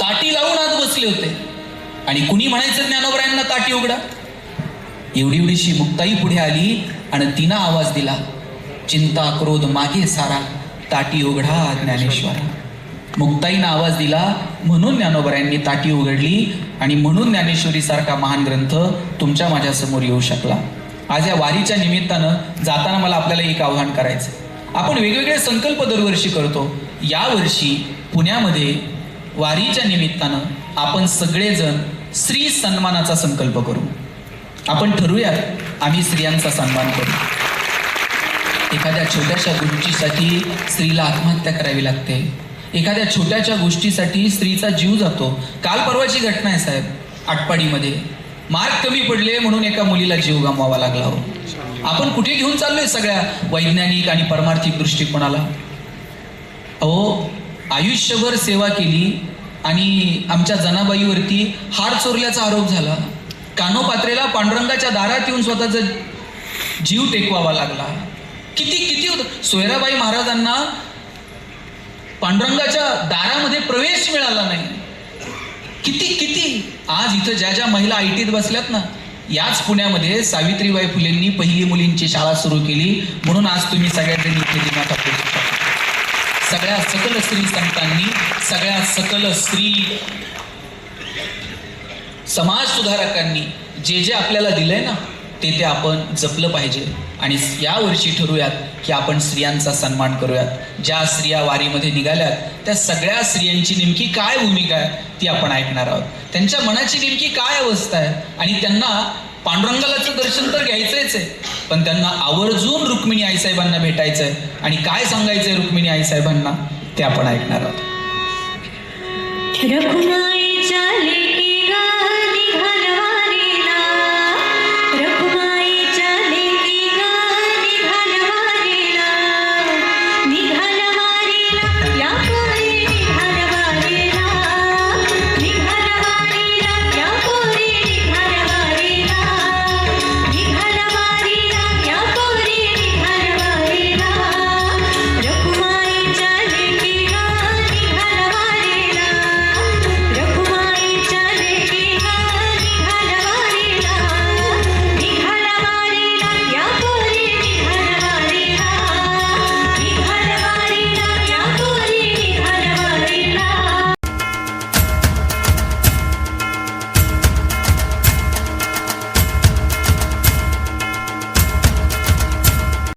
ताटी लावून आत बसले होते. आणि कुणी म्हणायचं ज्ञानोबरायांना ताटी उघडा? एवढी एवढीशी मुक्ताई पुढे आली आणि तिनं आवाज दिला चिंता क्रोध मागे सारा ताटी उघडा ज्ञानेश्वरा. मुक्ताईनं आवाज दिला म्हणून ज्ञानोबरायांनी ताटी उघडली आणि म्हणून ज्ञानेश्वरी सारखा महान ग्रंथ तुमच्या माझ्यासमोर येऊ शकला. आज या वारीच्या निमित्तानं जाताना मला आपल्याला एक आव्हान करायचं आपण वेगवेगळे संकल्प दरवर्षी करतो. यावर्षी पुण्यामध्ये वारीच्या निमित्तानं आपण सगळेजण स्त्री सन्मानाचा संकल्प करू. आपण ठरवूयात आम्ही स्त्रियांचा सन्मान करू. एखाद्या छोट्याशा गोष्टीसाठी स्त्रीला आत्महत्या करावी लागते. एखाद्या छोट्याशा गोष्टीसाठी स्त्रीचा जीव जातो. काल परवाची घटना आहे साहेब. आटपाडीमध्ये. मार्क कमी पडले म्हणून एका मुलीला जीव गमवावा लागला हो. आपण कुठे घेऊन चाललोय सगळ्या? वैज्ञानिक आणि परमार्थिक दृष्टिकोनाला. अहो आयुष्यभर सेवा केली आणि आमच्या जनाबाईवरती हार चोरल्याचा आरोप झाला. कानोपात्रेला पांडुरंगाच्या दारात येऊन स्वतःचा जीव टेकवावा लागला. किती किती होत? सोयराबाई महाराजांना पांडुरंगाच्या दारामध्ये प्रवेश मिळाला नाही. किती किती? आज इथं ज्या ज्या महिला आय टीत बसल्यात ना याच पुण्यामध्ये सावित्रीबाई फुलेंनी पहिली मुलींची शाळा सुरू केली. म्हणून आज तुम्ही सगळ्यांनी इथे दिनात आपले सगळ्या सकल स्त्री संतांनी सगळ्या सकल स्त्री समाज सुधारकांनी जे जे आपल्याला दिलंय ना ते ते आपण जपलं पाहिजे. आणि या वर्षी की आपण स्त्रियांचा सन्मान करूयात. ज्या स्त्रिया वारीमध्ये निघाल्यात त्या सगळ्या स्त्रियांची नेमकी काय भूमिका आहे ती आपण ऐकणार आहोत. त्यांच्या मनाची नेमकी काय अवस्था आहे आणि त्यांना पांडुरंगालाचं दर्शन तर घ्यायचंच आहे. पण त्यांना आवर्जून रुक्मिणी आईसाहेबांना भेटायचं आहे आणि काय सांगायचंय रुक्मिणी आईसाहेबांना ते आपण ऐकणार आहोत.